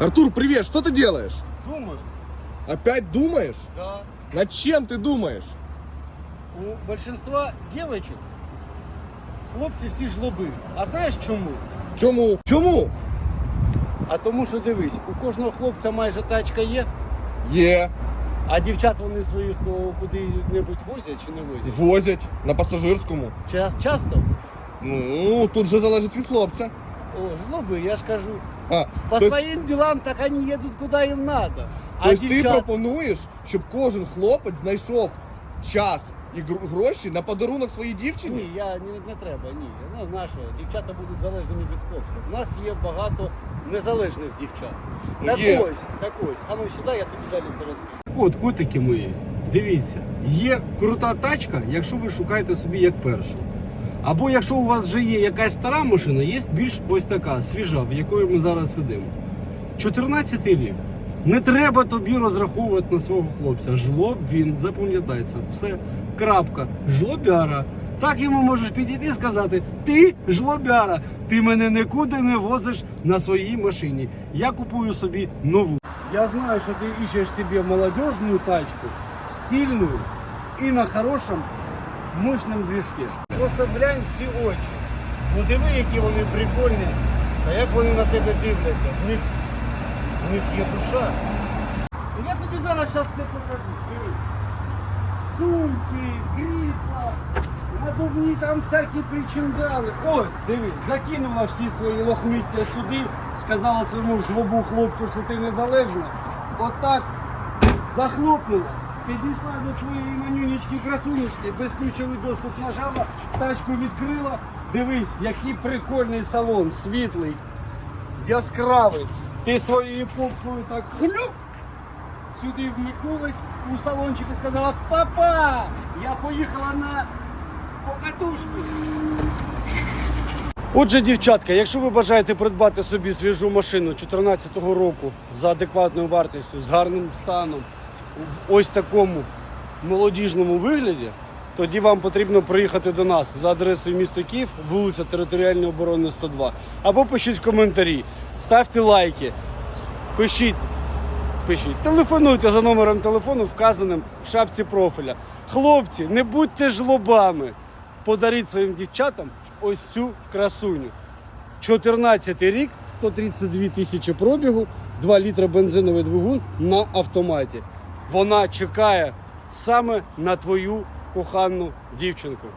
Артур, привет, что ты делаешь? Думаю, Опять думаешь? да. Над чем ты думаешь? У большинства дівчинок хлопці всі жлоби. А знаєш чому? Чому? Чому? А тому, що дивись, у кожного хлопця майже тачка є, Є, а дівчат вони своїх ко- куди-небудь возять чи не возять. возять на пасажирському. Час, часто? Ну, тут же залежить від хлопця. О, жлоби, я ж кажу. По то есть- своїм ділам так вони їдуть куди їм треба. А Тобто ти дівчат... пропонуєш, щоб кожен хлопець знайшов час і гр- гроші на подарунок своїй дівчині? Ні, я не, не треба, ні. Ну, нашого, дівчата будуть залежними від хлопців. У нас є багато незалежних дівчат. Ну, Так є. ось, так ось. А ну сюди, я тобі далі все розкажу. Так от, котики мої, дивіться, є крута тачка, якщо ви шукаєте собі як першу. Або якщо у вас вже є якась стара машина, є більш ось така свіжа, в якої ми зараз сидимо. 14 рік. Не треба тобі розраховувати на свого хлопця. Жлоб він запам'ятається. Все. Крапка. Жлобяра. Так йому можеш підійти і сказати: ти жлобяра, ти мене нікуди не возиш на своїй машині. Я купую собі нову. Я знаю, що ти ищеш собі молодіжну тачку, стильну і на хорошому, мощному движку. Просто глянь ці очі. Ну диви, які вони прикольні. Та як вони на тебе дивляться. В них у них є душа. Я тобі зараз щас це покажу. Диви. Сумки, крісла, надувні там всякі причиндали. Ось, дивись, закинула всі свої лохміття сюди, сказала своєму жлобу хлопцю, що ти незалежна. Отак захлопнула. Підійшла до своєї манюнечки красунечки, безключовий доступ нажала, тачку відкрила. Дивись, який прикольний салон, світлий, яскравий. Ти своєю попкою так хлюп, сюди вмикнулась у салончик і сказала Папа! Я поїхала на покатушку. Отже, дівчатка, якщо ви бажаєте придбати собі свіжу машину 2014 року за адекватною вартістю, з гарним станом, в ось такому молодіжному вигляді, тоді вам потрібно приїхати до нас за адресою місто Київ, вулиця Територіальної оборони 102. Або пишіть коментарі, ставте лайки, пишіть пишіть. Телефонуйте за номером телефону, вказаним в шапці профіля. Хлопці, не будьте жлобами. Подаріть своїм дівчатам ось цю красуню. 14 рік, 132 тисячі пробігу, 2 літра бензиновий двигун на автоматі. Вона чекає саме на твою кохану дівчинку.